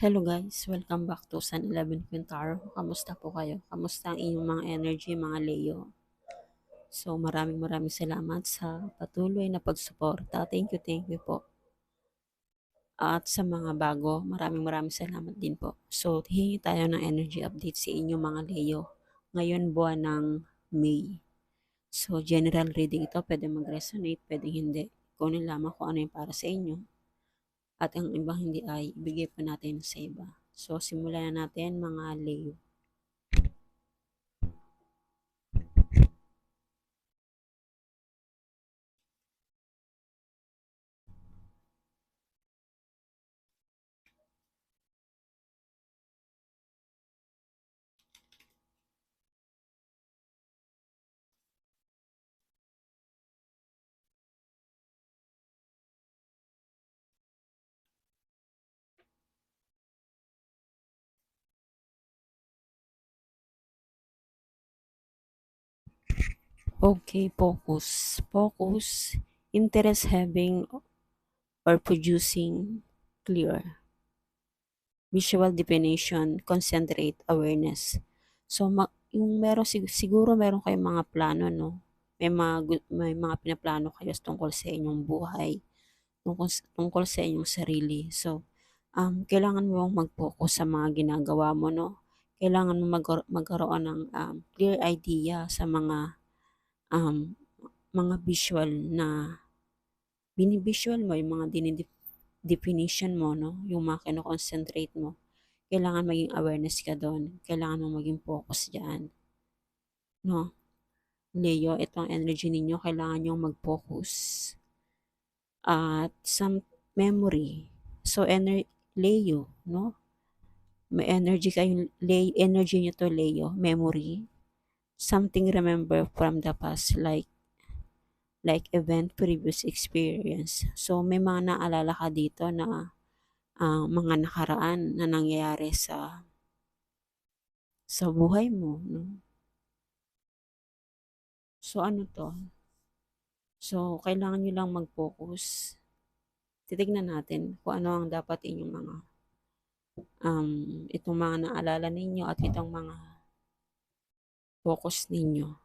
Hello guys, welcome back to Sun 11 Quintaro. Kamusta po kayo? Kamusta ang inyong mga energy, mga Leo? So maraming maraming salamat sa patuloy na pagsuporta. Thank you, thank you po. At sa mga bago, maraming maraming salamat din po. So hihingi tayo ng energy update sa inyong mga Leo. Ngayon buwan ng May. So general reading ito, pwede mag-resonate, pwede hindi. Kunin lamang kung ano yung para sa inyo at ang ibang hindi ay ibigay pa natin sa iba. So, simulan na natin mga Leo. Okay, focus. Focus, interest having or producing clear. Visual definition, concentrate, awareness. So, ma- yung meron, sig- siguro meron kayong mga plano, no? May mga, may mga pinaplano kayo tungkol sa inyong buhay, tungkol, tungkol sa inyong sarili. So, um, kailangan mo mag-focus sa mga ginagawa mo, no? Kailangan mo mag- magkaroon ng um, clear idea sa mga um, mga visual na binivisual mo, yung mga dinidefinition mo, no? yung mga kinoconcentrate mo, kailangan maging awareness ka doon. Kailangan mo maging focus dyan. No? Leo, itong energy ninyo, kailangan nyo mag-focus. At some memory. So, ener Leo, no? May energy kayo, Leo, energy nyo to, Leo, memory something remember from the past like like event previous experience. So may mga naalala ka dito na uh, mga nakaraan na nangyayari sa sa buhay mo, no? So ano to? So kailangan niyo lang mag-focus. Titignan natin kung ano ang dapat inyong mga um, itong mga naalala ninyo at itong mga focus ninyo.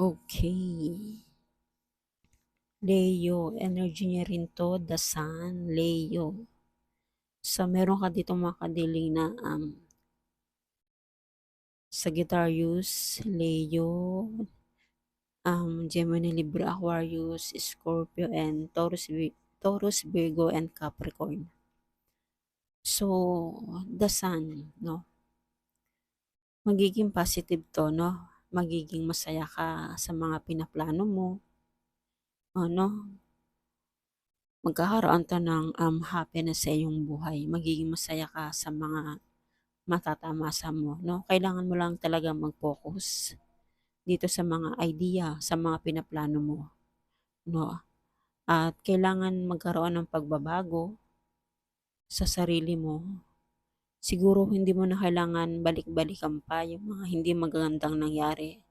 Okay. Leo, energy niya rin to, the sun, Leo. So, meron ka dito makadiling na um, Sagittarius, Leo, um, Gemini, Libra, Aquarius, Scorpio, and Taurus, Taurus, Virgo, and Capricorn. So, the sun, no? Magiging positive to, no? Magiging masaya ka sa mga pinaplano mo. Ano? Magkakaroon to ng um, happiness sa iyong buhay. Magiging masaya ka sa mga matatamasa mo. No? Kailangan mo lang talaga mag-focus dito sa mga idea, sa mga pinaplano mo. No? At kailangan magkaroon ng pagbabago sa sarili mo siguro hindi mo na kailangan balik-balikan pa yung mga hindi magagandang nangyari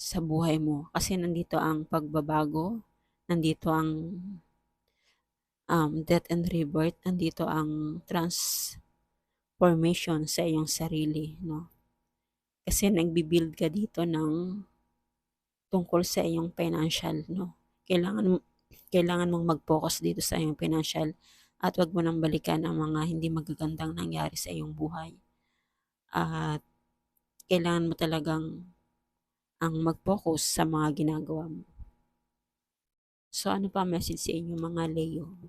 sa buhay mo. Kasi nandito ang pagbabago, nandito ang um, death and rebirth, nandito ang transformation sa iyong sarili. No? Kasi nagbibuild ka dito ng tungkol sa iyong financial. No? Kailangan, kailangan mong mag-focus dito sa iyong financial at wag mo nang balikan ang mga hindi magagandang nangyari sa iyong buhay. At kailangan mo talagang ang mag-focus sa mga ginagawa mo. So ano pa message sa inyo mga Leo?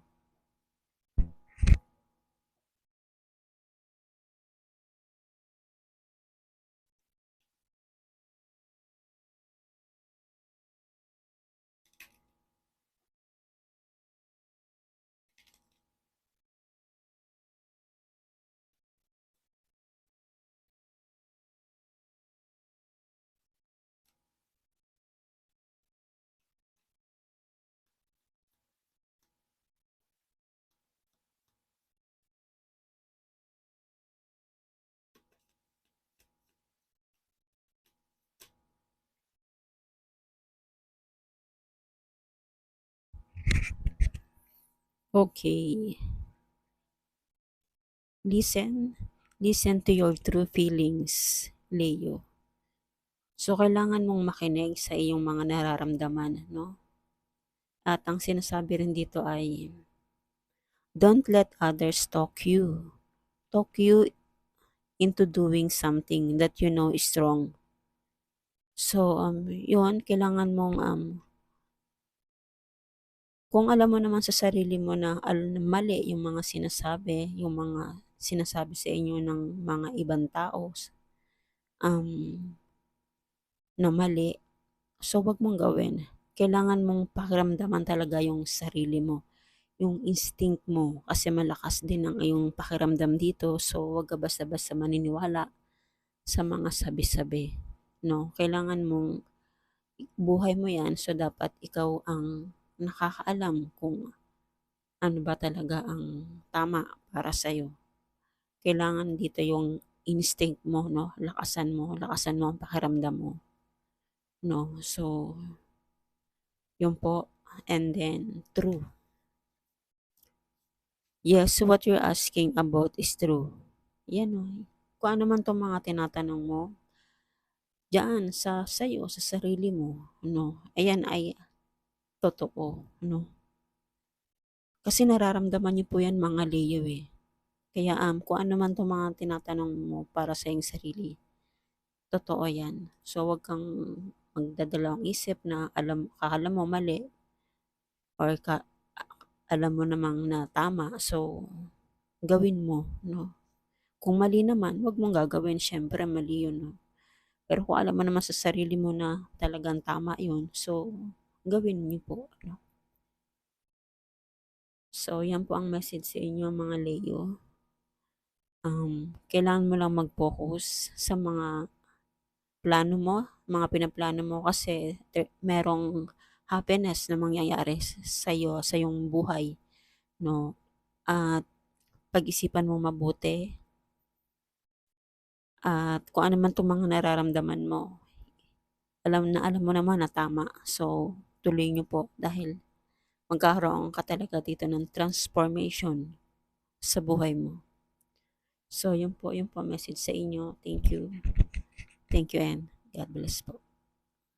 Okay. Listen. Listen to your true feelings, Leo. So, kailangan mong makinig sa iyong mga nararamdaman, no? At ang sinasabi rin dito ay, don't let others talk you. Talk you into doing something that you know is wrong. So, um, yun, kailangan mong, um, kung alam mo naman sa sarili mo na al- mali yung mga sinasabi, yung mga sinasabi sa inyo ng mga ibang tao, um, na mali, so wag mong gawin. Kailangan mong pakiramdaman talaga yung sarili mo, yung instinct mo, kasi malakas din ang iyong pakiramdam dito, so wag ka basta-basta maniniwala sa mga sabi-sabi, no? Kailangan mong buhay mo yan, so dapat ikaw ang nakakaalam kung ano ba talaga ang tama para sa'yo. Kailangan dito yung instinct mo, no? Lakasan mo, lakasan mo ang pakiramdam mo. No? So, yun po. And then, true. Yes, what you're asking about is true. Yan o. Kung ano man itong mga tinatanong mo, diyan sa sayo, sa sarili mo, no? Ayan ay totoo, no? Kasi nararamdaman niyo po yan mga Leo eh. Kaya um, kung ano man itong mga tinatanong mo para sa iyong sarili, totoo yan. So, wag kang magdadalawang isip na alam, kakala mo mali or ka, alam mo namang na tama. So, gawin mo, no? Kung mali naman, wag mong gagawin. Siyempre, mali yun, no? Pero kung alam mo naman sa sarili mo na talagang tama yun, so, gawin niyo po, no? So, yan po ang message sa inyo mga Leo. Um, kailangan mo lang mag-focus sa mga plano mo, mga pinaplano mo kasi merong happiness na mangyayari sa iyo, sa iyong buhay, no? At pag-isipan mo mabuti. At kung ano man itong mga nararamdaman mo, alam na alam mo naman na tama. So, tuloy niyo po dahil magkakaroon ka talaga dito ng transformation sa buhay mo. So, yun po, yun po message sa inyo. Thank you. Thank you and God bless po.